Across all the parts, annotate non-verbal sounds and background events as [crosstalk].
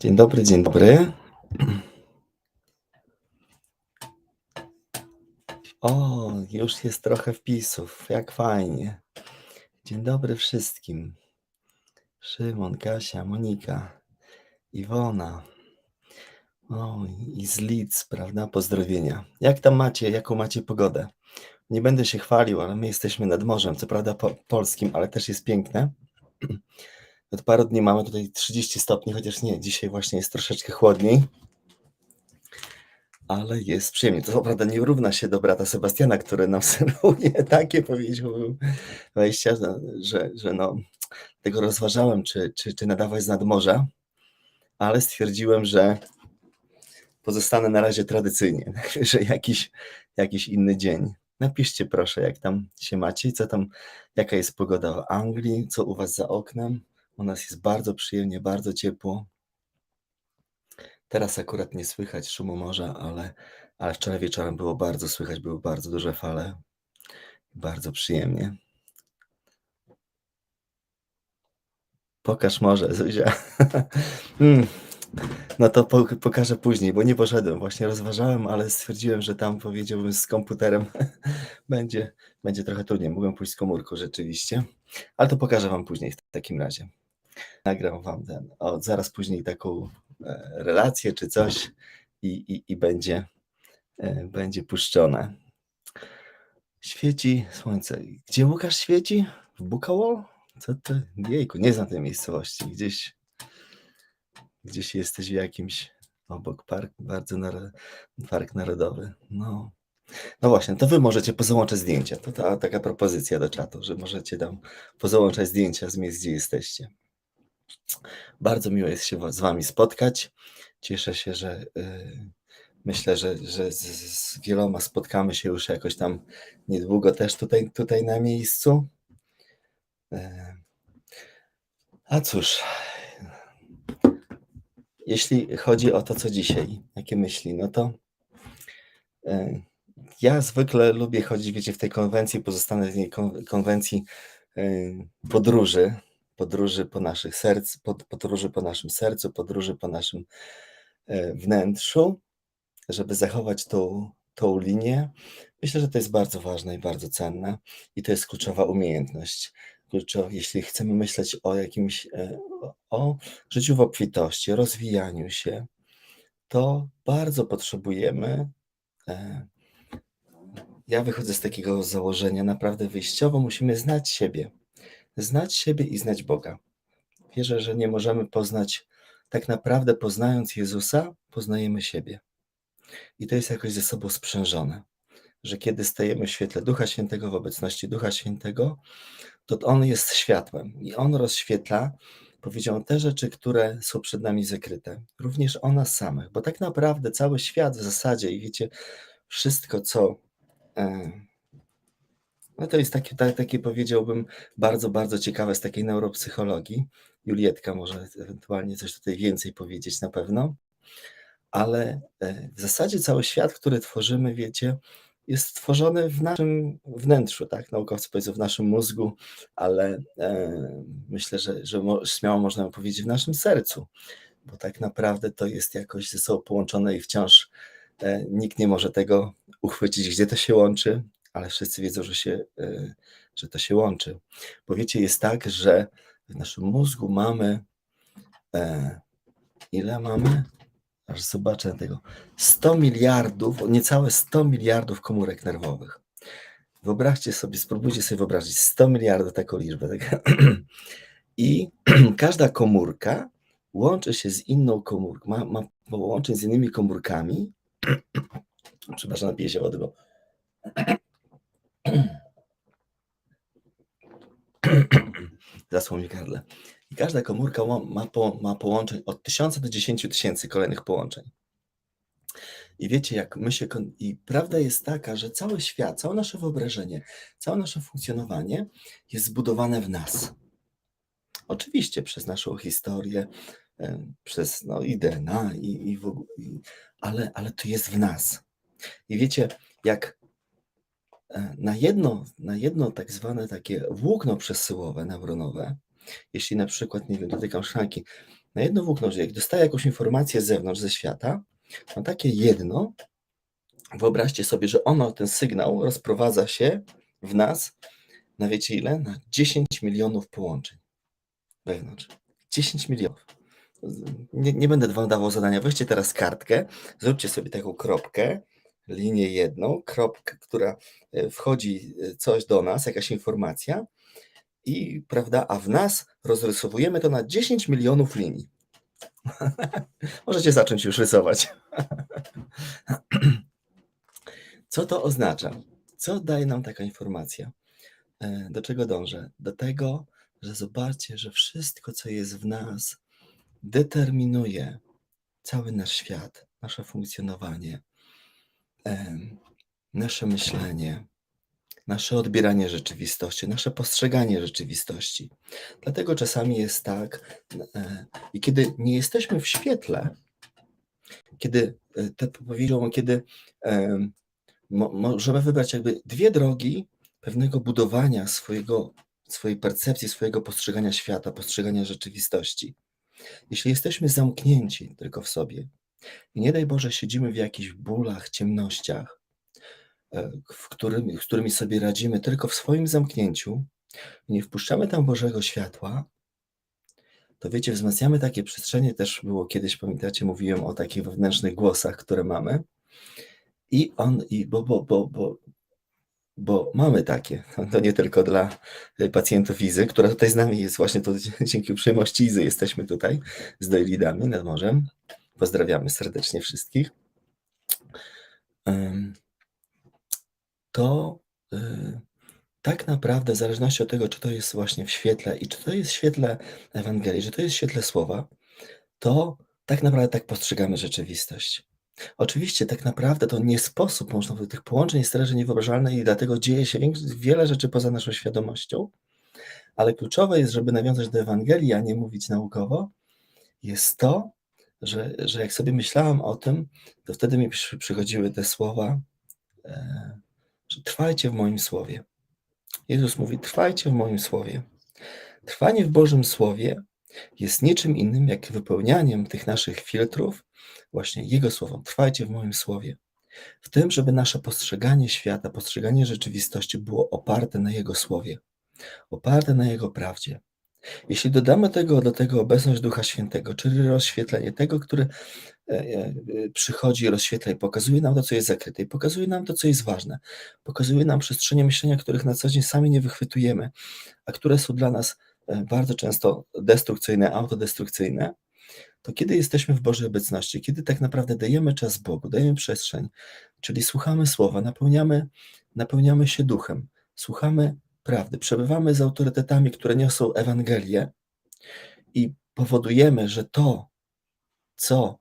Dzień dobry, dzień dobry. O, już jest trochę wpisów, jak fajnie. Dzień dobry wszystkim. Szymon, Kasia, Monika, Iwona. O, i z Lidz, prawda? Pozdrowienia. Jak tam macie, jaką macie pogodę? Nie będę się chwalił, ale my jesteśmy nad morzem, co prawda po, polskim, ale też jest piękne. Od paru dni mamy tutaj 30 stopni, chociaż nie, dzisiaj właśnie jest troszeczkę chłodniej. Ale jest przyjemnie. To prawda nie równa się do brata Sebastiana, który nam [laughs] serwuje takie, powiedziałbym, wejścia, że, że no, tego rozważałem, czy, czy, czy nadawać z nadmorza, ale stwierdziłem, że pozostanę na razie tradycyjnie, [laughs] że jakiś, jakiś inny dzień. Napiszcie proszę, jak tam się macie, co tam, jaka jest pogoda w Anglii, co u was za oknem. U nas jest bardzo przyjemnie, bardzo ciepło. Teraz akurat nie słychać szumu morza, ale, ale wczoraj wieczorem było bardzo słychać, były bardzo duże fale. Bardzo przyjemnie. Pokaż morze, Zuzia. [laughs] Mm. No to po, pokażę później, bo nie poszedłem. Właśnie rozważałem, ale stwierdziłem, że tam powiedziałbym z komputerem [laughs] będzie, będzie trochę trudniej. Mogłem pójść z komórką rzeczywiście, ale to pokażę Wam później w takim razie. Nagram Wam ten, o, zaraz później taką e, relację czy coś i, i, i będzie, e, będzie puszczone. Świeci słońce. Gdzie Łukasz świeci? W Bukawol? Co to? Jejku, nie znam tej miejscowości. Gdzieś, gdzieś jesteś w jakimś obok park, bardzo naro, park narodowy. No. No właśnie, to wy możecie pozałączać zdjęcia. To ta, taka propozycja do czatu, że możecie tam pozałączać zdjęcia z miejsc, gdzie jesteście. Bardzo miło jest się z wami spotkać. Cieszę się, że y, myślę, że, że z, z wieloma spotkamy się już jakoś tam niedługo też tutaj, tutaj na miejscu. Y, a cóż, jeśli chodzi o to, co dzisiaj, jakie myśli, no to y, ja zwykle lubię chodzić, wiecie, w tej konwencji, pozostanę w konwencji y, podróży, podróży po naszych serc, pod, podróży po naszym sercu, podróży po naszym e, wnętrzu, żeby zachować tą, tą linię. Myślę, że to jest bardzo ważne i bardzo cenne i to jest kluczowa umiejętność. Kluczowa, jeśli chcemy myśleć o jakimś, e, o- o życiu w obfitości, rozwijaniu się, to bardzo potrzebujemy. e, Ja wychodzę z takiego założenia, naprawdę wyjściowo musimy znać siebie znać siebie i znać Boga. Wierzę, że nie możemy poznać, tak naprawdę poznając Jezusa, poznajemy siebie. I to jest jakoś ze sobą sprzężone, że kiedy stajemy w świetle Ducha Świętego, w obecności Ducha Świętego, to On jest światłem i On rozświetla, powiedział, te rzeczy, które są przed nami zakryte, również o nas samych, bo tak naprawdę cały świat w zasadzie, i wiecie, wszystko, co. e, no to jest takie, tak, takie powiedziałbym bardzo, bardzo ciekawe z takiej neuropsychologii. Julietka może ewentualnie coś tutaj więcej powiedzieć na pewno, ale e, w zasadzie cały świat, który tworzymy, wiecie, jest stworzony w naszym wnętrzu, tak? Naukowcy powiedzą w naszym mózgu, ale e, myślę, że, że śmiało można powiedzieć w naszym sercu, bo tak naprawdę to jest jakoś ze sobą połączone i wciąż e, nikt nie może tego uchwycić, gdzie to się łączy, ale wszyscy wiedzą, że, się, y, że to się łączy. Bo wiecie, jest tak, że w naszym mózgu mamy e, ile mamy? Aż zobaczę tego. 100 miliardów, niecałe 100 miliardów komórek nerwowych. Wyobraźcie sobie, spróbujcie sobie wyobrazić 100 miliardów taką liczbę. Tak? [clears throat] I [clears throat] każda komórka łączy się z inną komórką, ma, ma połączeń z innymi komórkami. [clears throat] Przepraszam, napiję się wody, bo [clears throat] Zasłon mi gardle. I każda komórka ma, po, ma połączeń od 1000 do 10 tysięcy kolejnych połączeń. I wiecie, jak my się. I prawda jest taka, że cały świat, całe nasze wyobrażenie, całe nasze funkcjonowanie jest zbudowane w nas. Oczywiście przez naszą historię, em, przez no, i DNA, i, i w ogóle, i, ale, ale to jest w nas. I wiecie, jak e, na jedno, na jedno tak zwane takie włókno przesyłowe neuronowe, jeśli na przykład, nie wiem, dotykam szklanki, na jedno włókno, że jak dostaje jakąś informację z zewnątrz, ze świata, na takie jedno, wyobraźcie sobie, że ono, ten sygnał rozprowadza się w nas, na wiecie ile? Na 10 milionów połączeń wewnątrz. 10 milionów. Nie, nie będę wam dawał zadania. Weźcie teraz kartkę, zróbcie sobie taką kropkę, linię jedną, kropkę, która e, wchodzi e, coś do nas, jakaś informacja i prawda, a w nas rozrysowujemy to na 10 milionów linii. [laughs] Możecie zacząć już rysować. [clears throat] Co to oznacza? Co daje nam taka informacja? E, Do czego dążę? Do tego, że zobaczcie, że wszystko, co jest w nas, determinuje cały nasz świat, nasze funkcjonowanie, nasze myślenie, nasze odbieranie rzeczywistości, nasze postrzeganie rzeczywistości. Dlatego czasami jest tak, e, i kiedy nie jesteśmy w świetle, kiedy e, te powiedział, kiedy em, mo, możemy wybrać jakby dwie drogi pewnego budowania swojego, swojej percepcji, swojego postrzegania świata, postrzegania rzeczywistości. Jeśli jesteśmy zamknięci tylko w sobie i nie daj Boże siedzimy w jakichś bólach, ciemnościach, e, w którym, z którymi sobie radzimy tylko w swoim zamknięciu, nie wpuszczamy tam Bożego światła, to wiecie, wzmacniamy takie przestrzenie, też było kiedyś, pamiętacie, mówiłem o takich wewnętrznych głosach, które mamy. I on, i bo, bo, bo, bo, bo mamy takie, to nie tylko dla y, pacjentów Izy, która tutaj z nami jest, właśnie to [laughs] dzięki uprzejmości Izy jesteśmy tutaj z Doilidami nad morzem. Pozdrawiamy serdecznie wszystkich. To y, tak naprawdę, w zależności od tego, czy to jest właśnie w świetle i czy to jest w świetle Ewangelii, czy to jest w świetle słowa, to tak naprawdę tak postrzegamy rzeczywistość. Oczywiście, tak naprawdę to nie sposób, można powiedzieć, tych połączeń jest tyle, że niewyobrażalne i dlatego dzieje się wiele rzeczy poza naszą świadomością, ale kluczowe jest, żeby nawiązać do Ewangelii, a nie mówić naukowo, jest to, że, że jak sobie myślałam o tym, to wtedy mi przy, przychodziły te słowa, e, że trwajcie w moim słowie. Jezus mówi: trwajcie w moim słowie. Trwanie w Bożym Słowie jest niczym innym jak wypełnianiem tych naszych filtrów właśnie Jego słowem. Trwajcie w moim słowie. W tym, żeby nasze postrzeganie świata, postrzeganie rzeczywistości było oparte na Jego słowie, oparte na Jego prawdzie. Jeśli dodamy tego, do tego obecność Ducha Świętego, czyli rozświetlenie tego, który e, e, przychodzi rozświetla i pokazuje nam to, co jest zakryte, i pokazuje nam to, co jest ważne, pokazuje nam przestrzenie myślenia, których na co dzień sami nie wychwytujemy, a które są dla nas e, bardzo często destrukcyjne, autodestrukcyjne, to kiedy jesteśmy w Bożej obecności, kiedy tak naprawdę dajemy czas Bogu, dajemy przestrzeń, czyli słuchamy słowa, napełniamy, napełniamy się duchem, słuchamy prawdy, przebywamy z autorytetami, które niosą Ewangelię i powodujemy, że to, co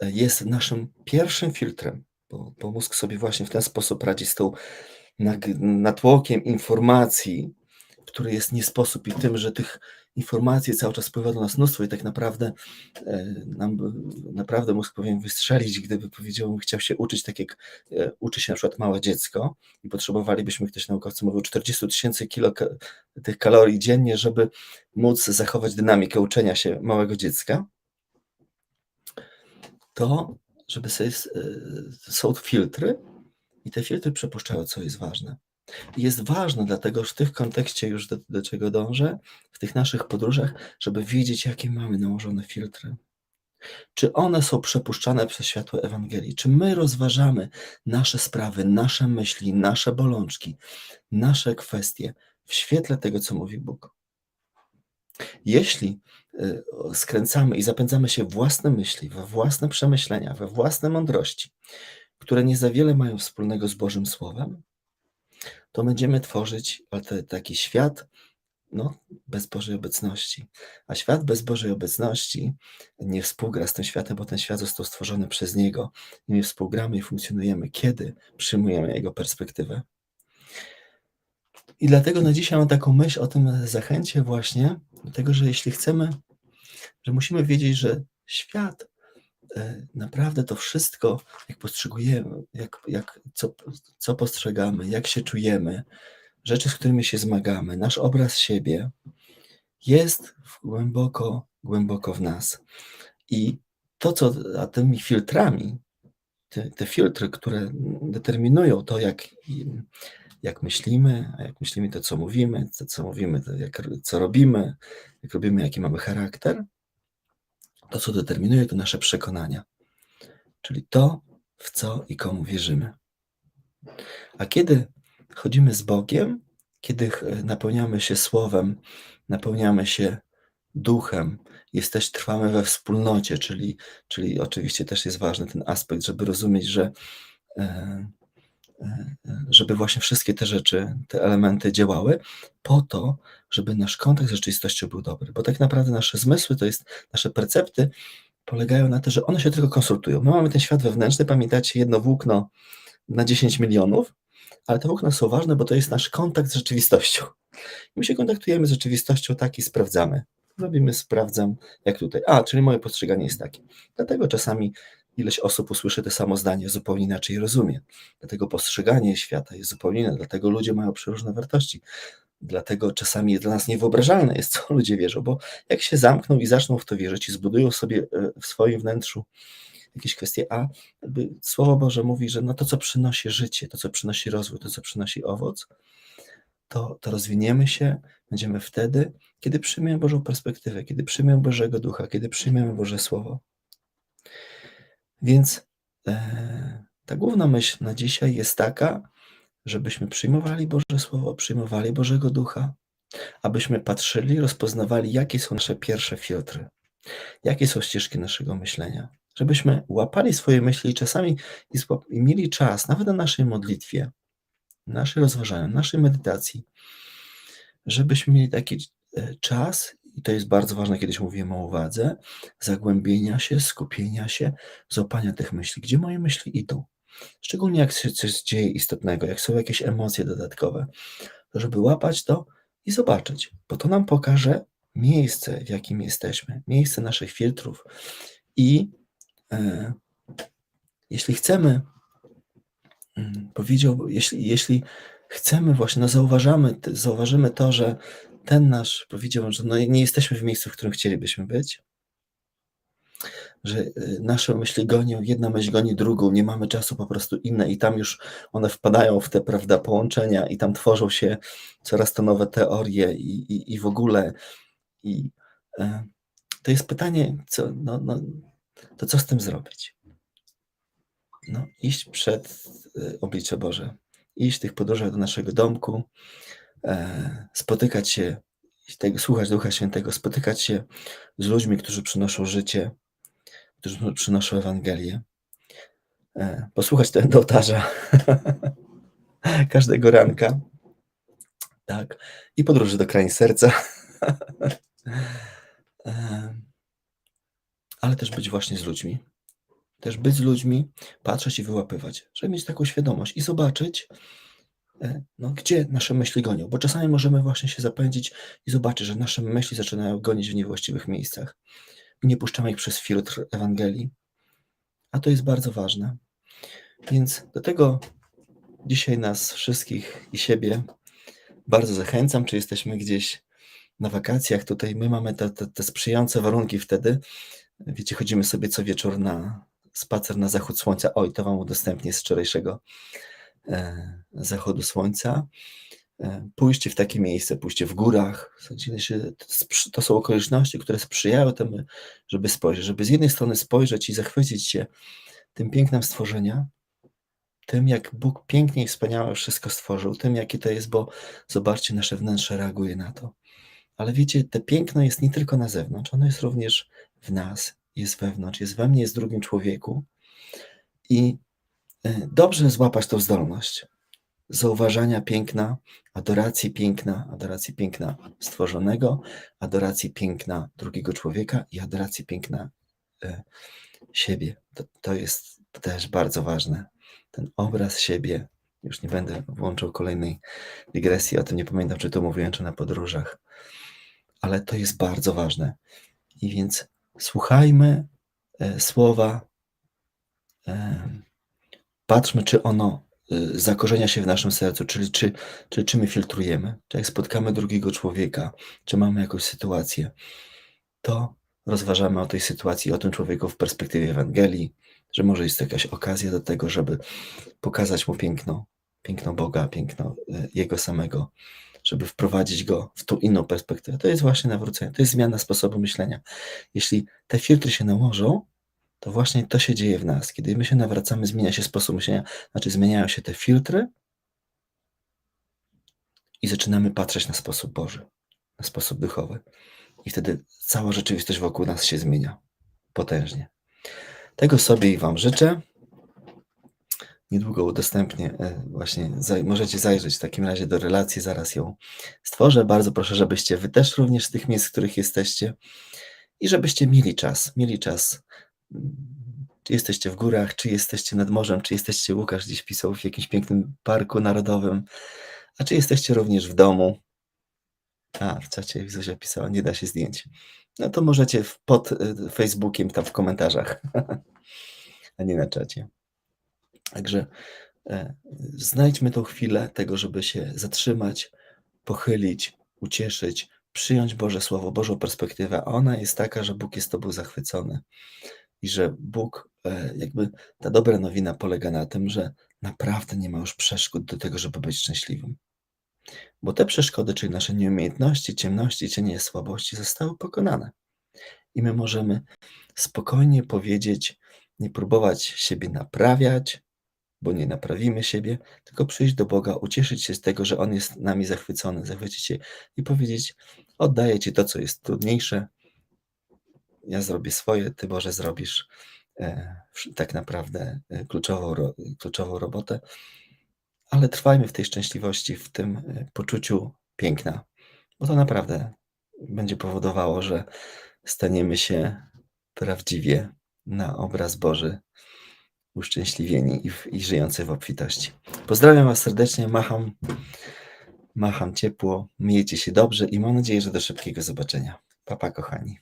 jest naszym pierwszym filtrem, bo, bo mózg sobie właśnie w ten sposób radzi z tą natłokiem informacji, który jest nie sposób i tym, że tych informacji cały czas wpływa do nas mnóstwo i tak naprawdę e, nam naprawdę mózg powinien wystrzelić, gdyby powiedział, chciał się uczyć tak jak e, uczy się na przykład małe dziecko i potrzebowalibyśmy, ktoś naukowcy mówił, 40 tysięcy kilo tych kalorii dziennie, żeby móc zachować dynamikę uczenia się małego dziecka, to żeby sobie, e, są filtry i te filtry przepuszczają, co jest ważne. Jest ważne, dlatego że w tym kontekście już do, do czego dążę, w tych naszych podróżach, żeby wiedzieć, jakie mamy nałożone filtry. Czy one są przepuszczane przez światło Ewangelii? Czy my rozważamy nasze sprawy, nasze myśli, nasze bolączki, nasze kwestie w świetle tego, co mówi Bóg? Jeśli y, skręcamy i zapędzamy się w własne myśli, we własne przemyślenia, we własne mądrości, które nie za wiele mają wspólnego z Bożym Słowem, to będziemy tworzyć taki świat no, bez Bożej obecności. A świat bez Bożej obecności nie współgra z tym światem, bo ten świat został stworzony przez Niego. I my współgramy i funkcjonujemy, kiedy przyjmujemy Jego perspektywę. I dlatego na dzisiaj mam taką myśl o tym zachęcie właśnie, tego, że jeśli chcemy, że musimy wiedzieć, że świat naprawdę to wszystko, jak postrzegujemy, jak, jak, co, co postrzegamy, jak się czujemy, rzeczy, z którymi się zmagamy, nasz obraz siebie jest głęboko głęboko w nas. I to, co a tymi filtrami, te, te filtry, które determinują to, jak, jak myślimy, a jak myślimy, to co mówimy, to co mówimy, to jak, co robimy, jak robimy, jaki mamy charakter, to, co determinuje, to nasze przekonania. Czyli to, w co i komu wierzymy. A kiedy chodzimy z Bogiem, kiedy napełniamy się Słowem, napełniamy się duchem, jesteś, trwamy we wspólnocie, czyli, czyli oczywiście też jest ważny ten aspekt, żeby rozumieć, że e, e, żeby właśnie wszystkie te rzeczy, te elementy działały po to, żeby nasz kontakt z rzeczywistością był dobry. Bo tak naprawdę nasze zmysły, to jest nasze percepty, polegają na tym, że one się tylko konsultują. My mamy ten świat wewnętrzny, pamiętacie, jedno włókno na 10 milionów, ale te włókna są ważne, bo to jest nasz kontakt z rzeczywistością. I my się kontaktujemy z rzeczywistością tak i sprawdzamy. Robimy, sprawdzam, jak tutaj. A, czyli moje postrzeganie jest takie. Dlatego czasami ileś osób usłyszy to samo zdanie, zupełnie inaczej rozumie. Dlatego postrzeganie świata jest zupełnie inne, dlatego ludzie mają przeróżne wartości. Dlatego czasami dla nas niewyobrażalne jest, co ludzie wierzą, bo jak się zamkną i zaczną w to wierzyć i zbudują sobie e, w swoim wnętrzu jakieś kwestie, a Słowo Boże mówi, że no to, co przynosi życie, to, co przynosi rozwój, to, co przynosi owoc, to, to rozwiniemy się, będziemy wtedy, kiedy przyjmiemy Bożą perspektywę, kiedy przyjmiemy Bożego Ducha, kiedy przyjmiemy Boże Słowo. Więc e, ta główna myśl na dzisiaj jest taka, żebyśmy przyjmowali Boże Słowo, przyjmowali Bożego Ducha, abyśmy patrzyli, rozpoznawali, jakie są nasze pierwsze filtry, jakie są ścieżki naszego myślenia, żebyśmy łapali swoje myśli i czasami i mieli czas, nawet na naszej modlitwie, naszej rozważania, naszej medytacji, żebyśmy mieli taki e, czas, i to jest bardzo ważne, kiedyś mówiłem o uwadze, zagłębienia się, skupienia się, złapania tych myśli. Gdzie moje myśli idą? Szczególnie jak się coś dzieje istotnego, jak są jakieś emocje dodatkowe, to żeby łapać to i zobaczyć, bo to nam pokaże miejsce, w jakim jesteśmy, miejsce naszych filtrów. I e, jeśli chcemy, mm, powiedział, jeśli, jeśli chcemy właśnie, no zauważamy, zauważymy to, że ten nasz, powiedziałbym, że no nie jesteśmy w miejscu, w którym chcielibyśmy być, że y, nasze myśli gonią, jedna myśl goni drugą, nie mamy czasu po prostu inne i tam już one wpadają w te, prawda, połączenia i tam tworzą się coraz to nowe teorie i, i, i w ogóle. I e, to jest pytanie, co, no, no, to co z tym zrobić? No, iść przed y, oblicze Boże, iść tych podróżach do naszego domku, spotykać się, słuchać Ducha Świętego, spotykać się z ludźmi, którzy przynoszą życie, którzy przynoszą Ewangelię. E, posłuchać tego do ołtarza [laughs] każdego ranka. Tak. I podróży do krain serca. [laughs] E, ale też być właśnie z ludźmi. Też być z ludźmi, patrzeć i wyłapywać, żeby mieć taką świadomość i zobaczyć, e, no, gdzie nasze myśli gonią. Bo czasami możemy właśnie się zapędzić i zobaczyć, że nasze myśli zaczynają gonić w niewłaściwych miejscach nie puszczamy ich przez filtr Ewangelii. A to jest bardzo ważne. Więc do tego dzisiaj nas wszystkich i siebie bardzo zachęcam, czy jesteśmy gdzieś na wakacjach. Tutaj my mamy te, te, te sprzyjające warunki wtedy. Wiecie, chodzimy sobie co wieczór na spacer na zachód słońca. Oj, to Wam udostępnię z wczorajszego e, zachodu słońca. E, pójście w takie miejsce, pójście w górach, to są okoliczności, które sprzyjają temu, żeby spojrzeć, żeby z jednej strony spojrzeć i zachwycić się tym pięknem stworzenia, tym jak Bóg pięknie i wspaniale wszystko stworzył, tym jakie to jest, bo zobaczcie, nasze wnętrze reaguje na to. Ale wiecie, te piękno jest nie tylko na zewnątrz, ono jest również w nas, jest wewnątrz, jest we mnie, jest w drugim człowieku. I e, dobrze złapać tą zdolność zauważania piękna, adoracji piękna, adoracji piękna stworzonego, adoracji piękna drugiego człowieka i adoracji piękna e, siebie. To, to jest też bardzo ważne. Ten obraz siebie, już nie będę włączał kolejnej dygresji, o tym nie pamiętam, czy to mówiłem, czy na podróżach, ale to jest bardzo ważne. I więc słuchajmy e, słowa, e, patrzmy, czy ono Y, zakorzenia się w naszym sercu, czyli czy, czy, czy my filtrujemy, czy jak spotkamy drugiego człowieka, czy mamy jakąś sytuację, to rozważamy o tej sytuacji, o tym człowieku w perspektywie Ewangelii, że może jest to jakaś okazja do tego, żeby pokazać mu piękno, piękno Boga, piękno e, Jego samego, żeby wprowadzić go w tą inną perspektywę. To jest właśnie nawrócenie, to jest zmiana sposobu myślenia. Jeśli te filtry się nałożą, to właśnie to się dzieje w nas. Kiedy my się nawracamy, zmienia się sposób myślenia, znaczy zmieniają się te filtry i zaczynamy patrzeć na sposób Boży, na sposób duchowy. I wtedy cała rzeczywistość wokół nas się zmienia potężnie. Tego sobie i Wam życzę. Niedługo udostępnię, e, właśnie możecie zajrzeć w takim razie do relacji, zaraz ją stworzę. Bardzo proszę, żebyście Wy też również z tych miejsc, w których jesteście i żebyście mieli czas, mieli czas. Czy jesteście w górach, czy jesteście nad morzem, czy jesteście, Łukasz gdzieś pisał, w jakimś pięknym parku narodowym, a czy jesteście również w domu. A, w czacie Zuzia pisała, nie da się zdjęć. No to możecie pod y, Facebookiem, tam w komentarzach, [laughs] a nie na czacie. Także e, znajdźmy tą chwilę tego, żeby się zatrzymać, pochylić, ucieszyć, przyjąć Boże Słowo, Bożą perspektywę. A ona jest taka, że Bóg jest Tobą zachwycony i że Bóg, e, jakby ta dobra nowina polega na tym, że naprawdę nie ma już przeszkód do tego, żeby być szczęśliwym. Bo te przeszkody, czyli nasze nieumiejętności, ciemności, cienie słabości zostały pokonane. I my możemy spokojnie powiedzieć, nie próbować siebie naprawiać, bo nie naprawimy siebie, tylko przyjść do Boga, ucieszyć się z tego, że On jest nami zachwycony, zachwycić się i powiedzieć: Oddaję Ci to, co jest trudniejsze. Ja zrobię swoje, Ty Boże zrobisz e, tak naprawdę e, kluczową, kluczową robotę. Ale trwajmy w tej szczęśliwości, w tym e, poczuciu piękna, bo to naprawdę będzie powodowało, że staniemy się prawdziwie na obraz Boży uszczęśliwieni i, w, i żyjący w obfitości. Pozdrawiam Was serdecznie, macham, macham ciepło, miejcie się dobrze i mam nadzieję, że do szybkiego zobaczenia. Papa, kochani.